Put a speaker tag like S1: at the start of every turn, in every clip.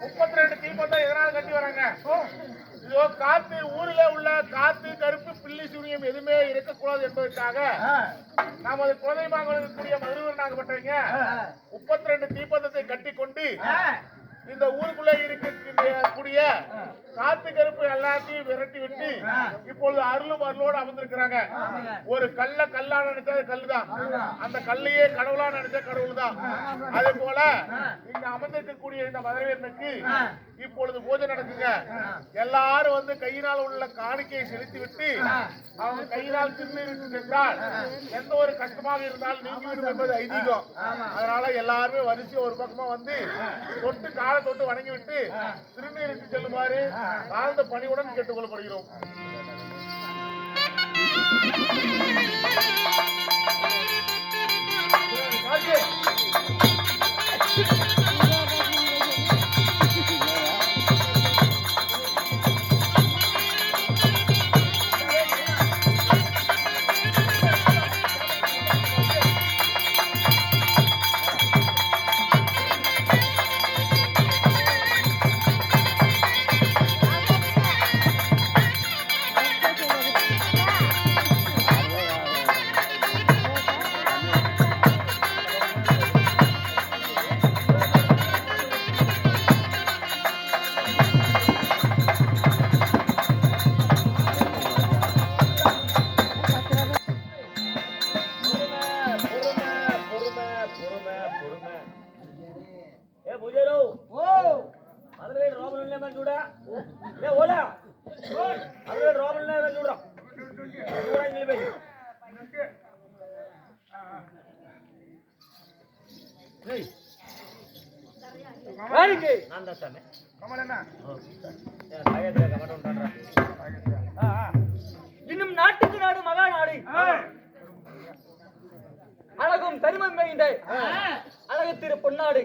S1: முப்பத்தி ரெண்டு தீபந்தம் எதனால கட்டி வராங்க? இதோ காத்து ஊர்ல உள்ள காத்து கருப்பு பில்லி சூனியம் எதுவுமே இருக்கக்கூடாது என்பதற்காக நமது கோதையமாக இருக்கக்கூடிய மதுரை நாடுபட்டவங்க முப்பத்தி ரெண்டு தீபந்தத்தை கட்டி கொண்டு இந்த ஊருக்குள்ள இருக்கக்கூடிய காத்து கருப்பு எல்லாத்தையும் விரட்டி விட்டு இப்பொழுது அருளும் அருளோடு அமர்ந்திருக்கிறாங்க. ஒரு கல்ல கல்லா நினைச்சா அது கல்லுதான் அந்த கல்லையே கடவுளா நினைச்சா கடவுள் தான் அதே போல இங்க அமர்ந்திருக்கக்கூடிய இந்த மதுரையனுக்கு இப்பொழுது பூஜை நடக்குங்க எல்லாரும் வந்து கையினால் உள்ள காணிக்கையை செலுத்தி விட்டு அவங்க கையினால் திருநீருக்கு சென்றால் எந்த ஒரு கஷ்டமாக இருந்தாலும் நீங்கிவிடும் என்பது ஐதீகம். அதனால எல்லாருமே வரிசை ஒரு பக்கமா வந்து தொட்டு காலை தொட்டு வணங்கி விட்டு திருநீருக்கு செல்லுமாறு ஆழ்ந்த பணியுடன் கேட்டுக்கொள்ளப்படுகிறோம்.
S2: ఏ
S3: அழகும் தருமம் மிகுந்த அழகு திரு பொன்னாடு.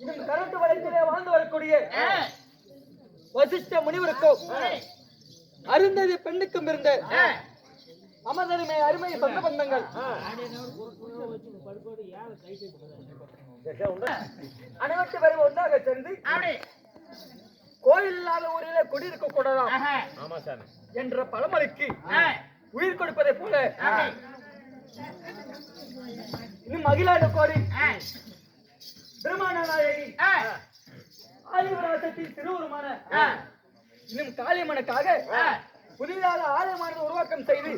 S2: இது
S3: கரண்டு வளத்திலே வாழ்ந்து வரக்கூடிய வசிஷ்ட முனிவருக்கும் அருந்ததி பெண்ணுக்கும் இருந்த அமர்தருமை அருமை சொந்த பந்தங்கள் அனைவற்று வரை ஒன்றாக சேர்ந்து கோயில் இல்லாத ஊரிலே குடியிருக்க கூடலாம்
S2: ஆமா சாமி.
S3: என்ற பழமொழிக்கு உயிர் கொடுப்பதை போல. இன்னும் மகிழாண்டு கோரி நாயகி ஆதிவராசத்தின் திருவுருமான. இன்னும் காளியம்மனுக்காக புதிதாக ஆலயமானது உருவாக்கம் செய்து.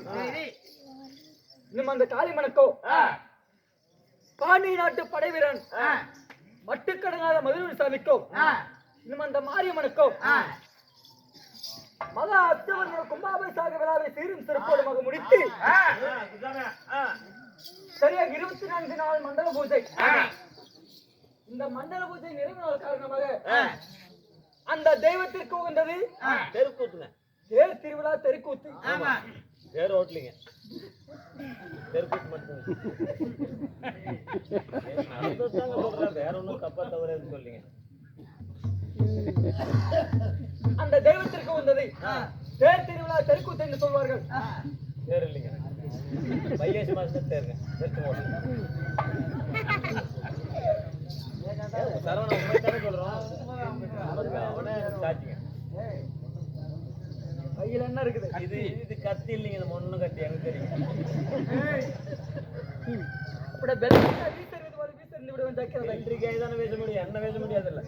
S3: இன்னும் அந்த காளியம்மனுக்கோ. பாண்டி நாட்டு படைவீரன். மட்டுக்கடங்காத மதுரை சாமிக்கோ. இன்னும் அந்த மாரியம்மனுக்கோ. மகா அத்தவன் கும்பாபிஷேக விழாவை சீரும் சிறப்போடுமாக முடித்து சரியாக இருபத்தி நான்கு நாள் மண்டல பூஜை. இந்த மண்டல பூஜை நிறைவு காரணமாக அந்த தெய்வத்திற்கு உகந்தது
S2: தெருக்கூத்துங்க.
S3: தேர் திருவிழா தெருக்கூத்து.
S2: தேர் ஓட்டலிங்க. தெருக்கூத்து மட்டும். வேற ஒண்ணும் தப்பா எதுவும் சொல்லிங்க.
S3: அந்த தெய்வத்திற்கு உகந்தது தேர் திருவிழா தெருக்கூத்து என்று சொல்வார்கள்.
S2: தேர் இல்லைங்க. வைகாசி மாசம் தேருங்க.
S3: கையில் என்ன இருக்குது?
S2: இது இது கத்தி இல்லைங்க கத்தி. எனக்கு தெரியும்
S3: அப்படியே வெள்ளம் வீசறிவது போல வீசறிந்து விடுவேன் ஜாக்கிரதை.
S2: வெள்ளரிக்காய் தானே பேச முடியும். என்ன பேச முடியாதுல்ல.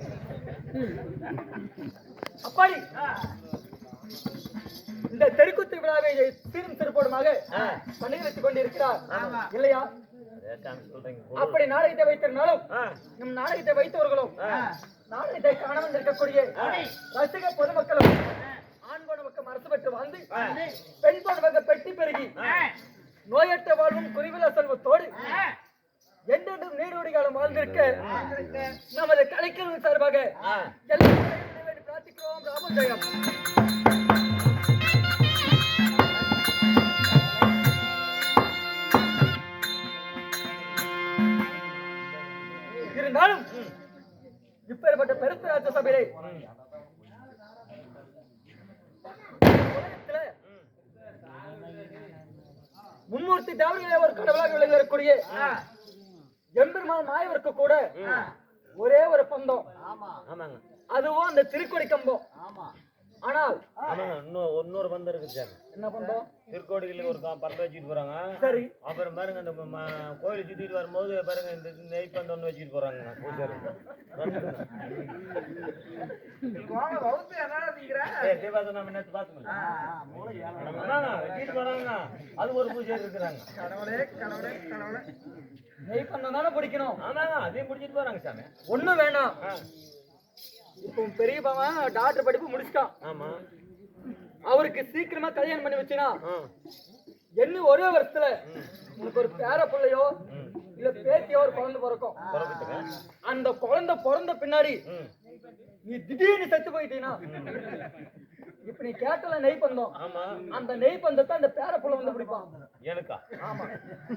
S3: சிறப்போடுமாக பணிகளுத்துக் கொண்டிருக்கிறார். இல்லையா? அப்படி நாடகத்தை வைத்திருந்தாலும் நம் நாடகத்தை வைத்தவர்களும். நாடகத்தை காண வந்திருக்கக்கூடிய ரசிக பொதுமக்களும் ஆண் போனவக்கம் அரசு பெற்று வாழ்ந்து பெண் போனவங்க பெட்டி பெருகி நோயற்ற வாழ்வும் குறிவில செல்வத்தோடு என்றென்றும் நீடூடி காலம் வாழ்ந்திருக்க. நமது கலைக்கல்வி சார்பாக வேண்டி பிரார்த்திக்கிறோம். ராமஜெயம் இப்பேற்பட்ட பெருத்த ராஜ சபையிலே. மும்மூர்த்தி தேவர்களே ஒரு கடவுளாக விளங்கக்கூடிய எம்பெருமான் மாயவருக்கு கூட ஒரே ஒரு பந்தம். அதுவும் அந்த திருக்கொடி கம்பம். ஆனால்
S2: இன்னும் இன்னொரு பந்தம் இருக்குது சார்.
S3: என்ன பந்தம்
S2: திருக்கோடிகளில் ஒரு பந்தம் வச்சுட்டு போறாங்க.
S3: சரி.
S2: அப்புறம் பாருங்க ம- கோயிலை சுத்திட்டு வரும்போது பாருங்க இந்த நெய் பந்தம் வச்சுட்டு போறாங்க. அது ஒரு பூஜை இருக்கிறாங்க.
S3: நெய் பந்தம் தானே பிடிக்கணும்.
S2: ஆமாங்க அதையும் பிடிச்சிட்டு போறாங்க சாமி.
S3: ஒண்ணும் வேண்டாம்
S2: ஆ,
S3: இப்போ பெரிய பவன் டாக்டர் படிப்பு முடிச்சிட்டான்.
S2: ஆமா.
S3: அவருக்கு சீக்கிரமா கல்யாணம் பண்ணி வச்சினா என்ன ஒரே வருஷத்துல உனக்கு ஒரு பேர பிள்ளையோ. இல்ல பேத்தியோ ஒரு குழந்தை பிறக்கும். அந்த குழந்தை பிறந்த பின்னாடி நீ திடீர்னு செத்து போயிட்டீனா? இப்ப நீ கேட்டல நெய் பந்தம்.
S2: ஆமா.
S3: அந்த நெய் பந்தத்தை அந்த பேர புள்ள
S2: எனக்கா?
S3: ஆமா.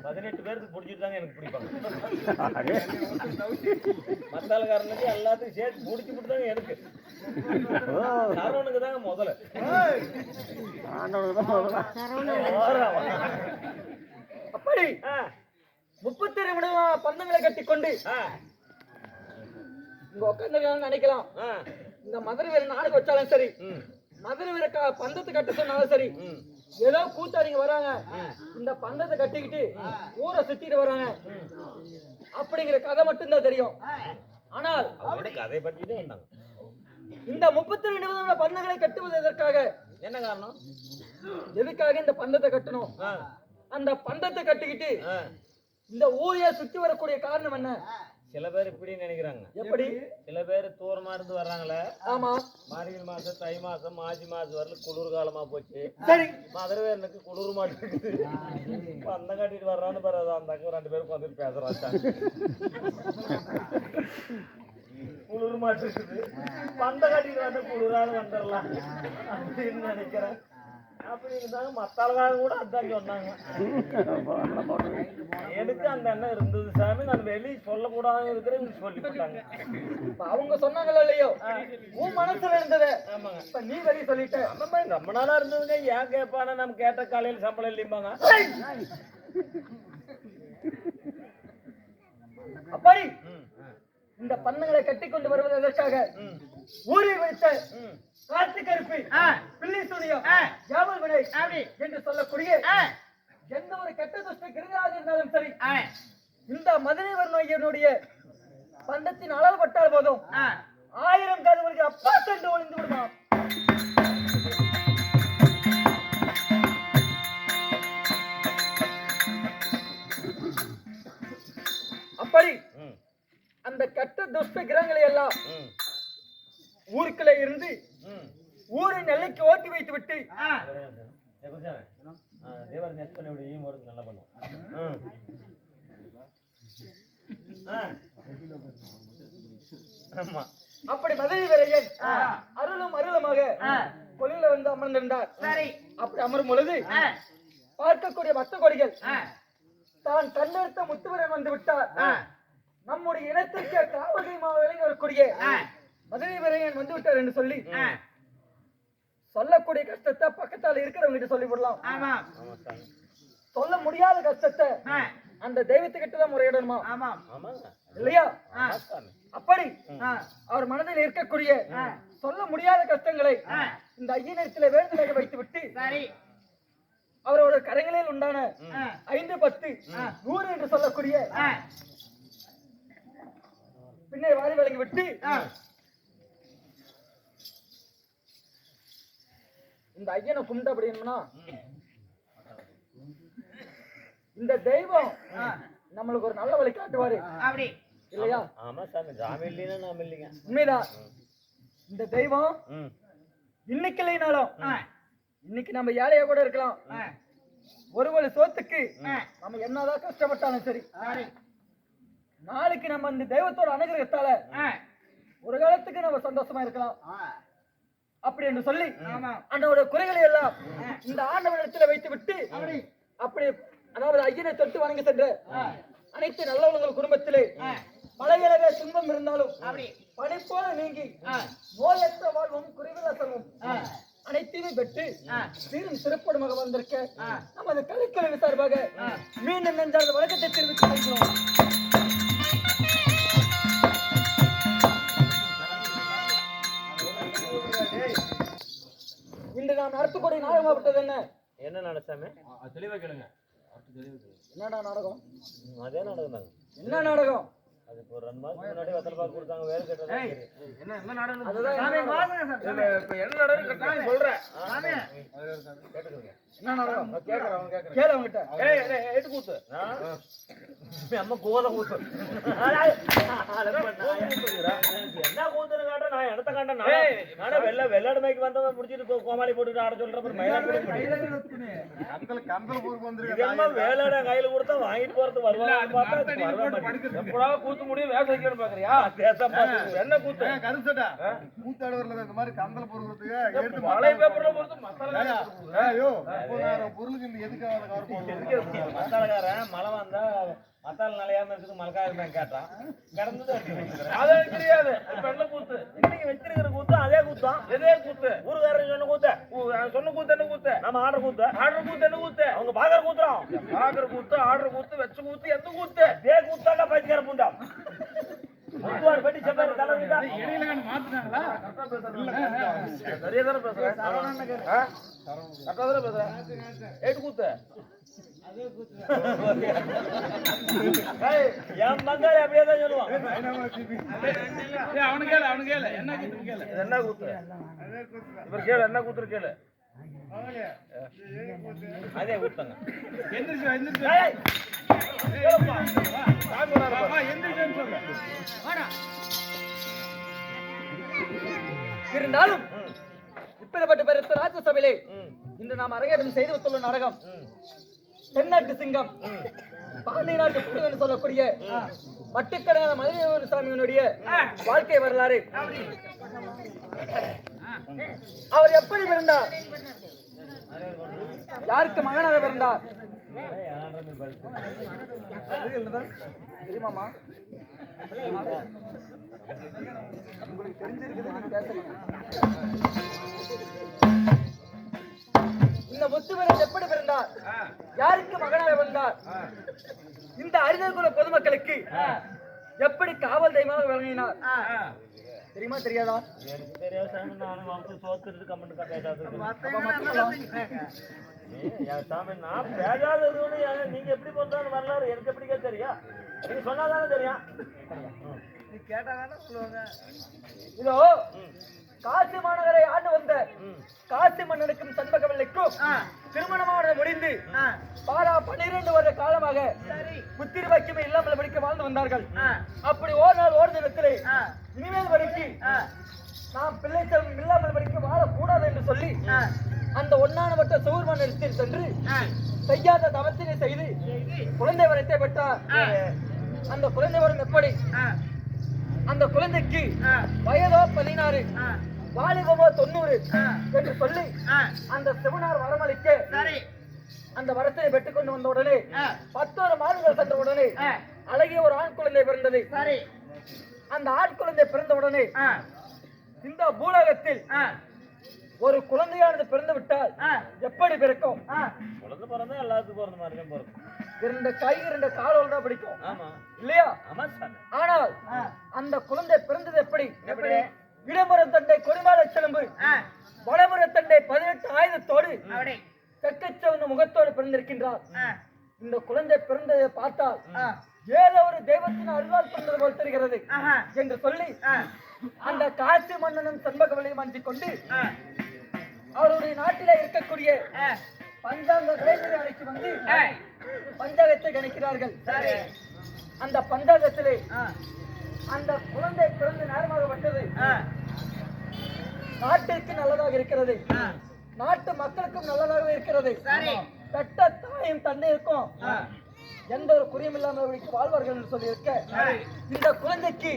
S2: பதினெட்டு பேருக்கு பிடிச்சிட்டு தாங்க எனக்கு பிடிப்பாங்க. மத்தாளக்காரனுக்கு எல்லாத்துக்கும் சேர்த்து பிடிச்சி விட்டு தாங்க எனக்கு சரவணுக்கு தாங்க முதல்ல.
S3: அப்படி. முப்பத்தி ரெண்டு பந்தங்களை கட்டி கொண்டு இங்க உட்காந்து நினைக்கலாம். இந்த மதுரை வீர நாடகம் வச்சாலும் சரி. மதுரை வீர க- பந்தத்தை கட்ட சொன்னாலும் சரி. ஏதோ கூத்தாடிங்க வராங்க. இந்த பந்தத்தை கட்டிக்கிட்டு ஊரை சுத்திட்டு வராங்க. அப்படிங்கிற கதை மட்டும்தான் தெரியும். ஆனால்
S2: கதையை பற்றி
S3: இந்த முப்பத்தி ரெண்டு விதமான பந்தங்களை கட்டுவது எதற்காக?
S2: என்ன காரணம்?
S3: எதுக்காக இந்த பந்தத்தை கட்டணும்? அந்த பந்தத்தை கட்டிக்கிட்டு. இந்த ஊரையே சுத்தி வரக்கூடிய காரணம் என்ன?
S2: சில பேர் இப்படி நினைக்கிறாங்க.
S3: எப்படி?
S2: சில பேர் தூரமா இருந்து வர்றாங்களே.
S3: ஆமா.
S2: மார்கழி மாசம் தை மாசம் மாசி மாசம் வரல குளிர் காலமா போச்சு.
S3: சரி.
S2: மதுரவேரனுக்கு குளிர் மாட்டேங்குது அந்த காட்டிட்டு வர்றான்னு பாரு அந்த அக்கா ரெண்டு பேரும் வந்துட்டு பேசுறாங்க. குளிர் மாட்டேங்குது பந்த காட்டிட்டு வந்து குளிரான வந்துடலாம் அப்படின்னு நினைக்கிறேன். அப்படி இருந்தாங்க மத்த ஆளுங்க கூட அதான் சொன்னாங்க. எனக்கு அந்த எண்ணம் இருந்தது சாமி நான் வெளியே சொல்லக்கூடாதுன்னு இருக்கிறேன் சொல்லி போட்டாங்க
S3: இப்ப அவங்க சொன்னாங்களோ இல்லையோ? உன் மனசுல இருந்தது.
S2: ஆமாங்க.
S3: இப்ப நீ வெளிய சொல்லிட்ட.
S2: ஆமாம்மா, ரொம்ப நாளா இருந்ததுங்க. ஏன் கேட்பானா நம்ம கேட்ட காலையில் சம்பளம் இல்லைம்பாங்க.
S3: அப்படி! இந்த பந்தங்களை கட்டி கொண்டு வருவது எதற்காக?
S2: ம்,
S3: ஊரில் வைத்த
S2: ம்.
S3: கார்த்திக் கருப்பு பில்லி சுனியம் ஜாமல் வினை என்று சொல்லக்கூடிய எந்த ஒரு கெட்ட துஷ்ட கிருமியாக இருந்தாலும் சரி இந்த மதுரை வர்ணோயனுடைய பண்டத்தின் அளவு பட்டால் போதும். ஆயிரம் கதவுகளுக்கு அப்பா சென்று ஒளிந்து விடுமாம் அப்படி கட்ட துஷ்ட கிரகங்களை எல்லாம் ஊருக்குள்ள இருந்து
S2: ம்.
S3: ஊரின் எல்லைக்கு ஓட்டி வைத்து விட்டு
S2: தேவர் நெட் பண்ணி விடு ஈம் வருது நல்லா பண்ணும். ஆமா.
S3: அப்படி மதுரை வரையன் அருளும் அருளுமாக கொலையில வந்து அமர்ந்திருந்தார். அப்படி அமரும் பொழுது பார்க்கக்கூடிய பக்த கொடிகள் தான் கண்டெடுத்த முத்துவரன் வந்து விட்டார். நம்முடைய இனத்திற்கு காவல் மாவட்டம் வரக்கூடிய மதுரை வரையன் வந்து விட்டார் என்று சொல்லி சொல்லக்கூடிய கஷ்டத்தை பக்கத்தால இருக்கிறவங்க கிட்ட சொல்லி விடலாம் சொல்ல முடியாத கஷ்டத்தை அந்த தெய்வத்துக்கிட்ட தான் முறையிடணுமா? இல்லையா? அப்படி அவர் மனதில் இருக்கக்கூடிய சொல்ல முடியாத கஷ்டங்களை இந்த ஐயனிடத்துல வேண்டுதலாக வைத்து விட்டு அவரோட கரங்களில் உண்டான ஐந்து பத்து நூறு என்று சொல்லக்கூடிய பின்னே வாரி வழங்கி விட்டு இந்த ஐயனை கும்பிட்டு அப்படின்னா இந்த தெய்வம் நம்மளுக்கு ஒரு நல்ல வழி காட்டுவாரு. இல்லையா?
S2: ஆமா சாமி சாமி இல்லைன்னா நாம இல்லைங்க.
S3: உண்மைதான் இந்த தெய்வம்
S2: ம்.
S3: இன்னைக்கு இல்லைனாலும் இன்னைக்கு நம்ம ஏழையா கூட இருக்கலாம். ஒரு ஒரு சோத்துக்கு நம்ம என்னதான் கஷ்டப்பட்டாலும் சரி. நாளைக்கு நம்ம அந்த தெய்வத்தோட அனுகிரகத்தால ஒரு காலத்துக்கு நம்ம சந்தோஷமா இருக்கலாம். அப்படி என்று சொல்லி அண்ணோட குறைகளை எல்லாம் இந்த ஆண்டவனிடத்துல வைத்து விட்டு அப்படி அதாவது ஐயனை தொட்டு வணங்கி சென்ற அனைத்து நல்லவங்கள் குடும்பத்திலே மலையிலவே துன்பம் இருந்தாலும் படைப்போல நீங்கி நோயற்ற வாழ்வும் குறைவில்லா செல்வம் அனைத்தையுமே பெற்று சீரும் சிறப்புடமாக வந்திருக்க நமது கலைக்கல்வி சார்பாக மீண்டும் நெஞ்சார்ந்த வழக்கத்தை தெரிவித்துக் கொள்கிறோம். நாம் நடத்தக்கூடிய நாடகமாகப்பட்டது என்ன?
S2: என்ன நட சாமி?
S3: என்னடா நாடகம்?
S2: அதே நடக்கும் தாங்க
S3: என்ன நாடகம்?
S2: அது இப்போ ஒரு ரெண்டு மாசத்துக்கு முன்னாடி வெத்தலை பாக்கு கொடுத்தாங்க வேலை கேட்டதா
S1: என்ன என்ன இப்ப சொல்றேன். கேக்குறேன் கேக்குறேன்
S3: கேளு
S1: ஏய் ஏய், எட்டு கூத்து
S2: அம்மா கூத்து. என்ன காட்ட நான் இடத்த காட்ட
S1: ஏய்,
S2: நானே வெள்ள வெள்ளாடு மைக்கு வந்தவன் முடிச்சிட்டு கோமாளி போட்டுட்டு ஆட சொல்ற அப்புறம் மயிலாடுதுறை கையில கொடுத்தா வாங்கிட்டு போறது வருவாங்க பார்த்தா.
S1: எப்படா கூத்து முடியும் வேலை வைக்கணும்னு பாக்குறியா. என்ன கூத்து?
S4: கருசட்டா. கூத்தாடுவரில் இந்த மாதிரி கந்தல் பொருளுக்கு எடுத்து
S1: மலை பேப்பர்ல பொறுத்து மசாலா
S4: ஐயோ பொருளுக்கு எதுக்காக
S2: மத்தாளக்காரன் மழை வந்தா மத்தாள் நிலையாம இருக்குது மழைக்காக கேட்டான். கிடந்தது
S1: அது தெரியாது. இப்ப என்ன கூத்து?
S2: இன்னைக்கு வச்சிருக்கிற கூத்து அதே கூத்தான்
S1: எதே கூத்து.
S2: ஊருக்காரன் சொன்ன கூத்து.
S1: சொன்ன கூத்து என்ன கூத்து?
S2: நம்ம ஆடுற கூத்து.
S1: ஆடுற கூத்து என்ன கூத்து?
S2: அவங்க பாக்குற கூத்துறோம்.
S1: ஆடுற கூத்து ஆடுற கூத்து வச்ச கூத்து எந்த கூத்து?
S2: இதே கூத்தாண்டா பைத்தியக்கார பூண்டா
S1: சரியா தானே பேசுறேன் பேசுறேன் கூத்து?
S2: என் பங்காளி அப்படியே தான் சொல்லுவான்.
S1: இது என்ன கூத்து? இவர் கேளு என்ன கூத்துரு கேளு.
S2: அதே கூத்தாங்க.
S3: இருந்தாலும் இப்படிப்பட்ட பெருத்த ராஜ்யசபையிலே இன்று நாம் அரங்கேற்றம் செய்து வைத்துள்ள நாடகம்.
S2: ம்.
S3: தென்னாட்டு சிங்கம். பாண்டிய நாட்டு என்று சொல்லக்கூடிய மட்டுக்கடையான மதுரை சாமியினுடைய வாழ்க்கை வரலாறு. அவர் எப்படி பிறந்தார்? யாருக்கு மகனாக பிறந்தார்? தெரியுமாமா உங்களுக்கு தெரிஞ்சிருக்குது முத்துவரன் எப்படி பிறந்தார்? யாருக்கு மகனாக பிறந்தார் இந்த அறிஞர் குல பொதுமக்களுக்கு எப்படி காவல் தெய்வமாக விளங்கினார்? தெரியுமா தெரியாதா?
S2: நீங்க எப்படி பண்றாங்க வரலாறு எனக்கு எப்படிக்கா தெரியும் நீங்க சொன்னாதானே தெரியும். கேட்டாதானே சொல்லுவாங்க.
S3: இதோ காசி மாநகரை ஆண்டு வந்த காசி மன்னனுக்கும் சண்பகவல்லிக்கும் திருமணமானது முடிந்து பாரா பன்னிரண்டு வருட காலமாக புத்திரி வாக்கியமே இல்லாமல் படிக்க வாழ்ந்து வந்தார்கள். அப்படி ஒரு நாள் ஒரு தினத்திலே இனிமேல் படிக்கு நாம் பிள்ளை செல்வம் இல்லாமல் படிக்க வாழக்கூடாது என்று சொல்லி அந்த ஒன்னானவற்ற சூர்மன் இடத்தில் சென்று செய்யாத தவத்தினை செய்து குழந்தை வரத்தை பெற்றார். அந்த குழந்தை வரம் எப்படி? அந்த குழந்தைக்கு வயதோ பதினாறு. வாலிபமோ தொண்ணூறு என்று சொல்லி அந்த சிவனார் வரமளிக்க அந்த வரத்தை பெற்றுக் கொண்டு வந்த உடனே பத்தொரு மாதங்கள் சென்ற உடனே அழகிய ஒரு ஆண் குழந்தை பிறந்தது. அந்த ஆண் குழந்தை பிறந்த உடனே இந்த பூலகத்தில் ஒரு குழந்தையானது பிறந்து விட்டால் எப்படி பிறக்கும்?
S2: குழந்தை பிறந்தா எல்லாத்துக்கும் பிறந்த மாதிரி தான் பிறக்கும்.
S3: இரண்டு கை இரண்டு காலோடு தான் பிடிக்கும்.
S2: ஆமா.
S3: இல்லையா?
S2: ஆமா
S3: ஆனால் அந்த குழந்தை பிறந்தது எப்படி? எப்படி? இடமரம் தண்டை கொடிமாட சிலம்பு. வடமர தண்டை பதினெட்டு ஆயுதத்தோடு தெற்கச்சவந்த முகத்தோடு பிறந்திருக்கின்றார். இந்த குழந்தை பிறந்ததை பார்த்தால் ஏதோ ஒரு தெய்வத்தின் அருளால் பிறந்தது போல் தெரிகிறது என்று சொல்லி அந்த காசி மன்னனும் சண்பகவலையும் அஞ்சிக் கொண்டு அவருடைய நாட்டிலே இருக்கக்கூடிய பஞ்சாங்க கலைஞரை அழைத்து வந்து பஞ்சாங்கத்தை கணிக்கிறார்கள். அந்த பஞ்சாங்கத்திலே அந்த குழந்தை பிறந்து நேரமாகப்பட்டது நாட்டிற்கு நல்லதாக இருக்கிறது. நாட்டு மக்களுக்கும் நல்லதாக இருக்கிறது. பெற்ற தாயும் தந்தைக்கும் எந்த ஒரு குறையும் இல்லாமல் வாழ்வார்கள் என்று சொல்லி இருக்க இந்த குழந்தைக்கு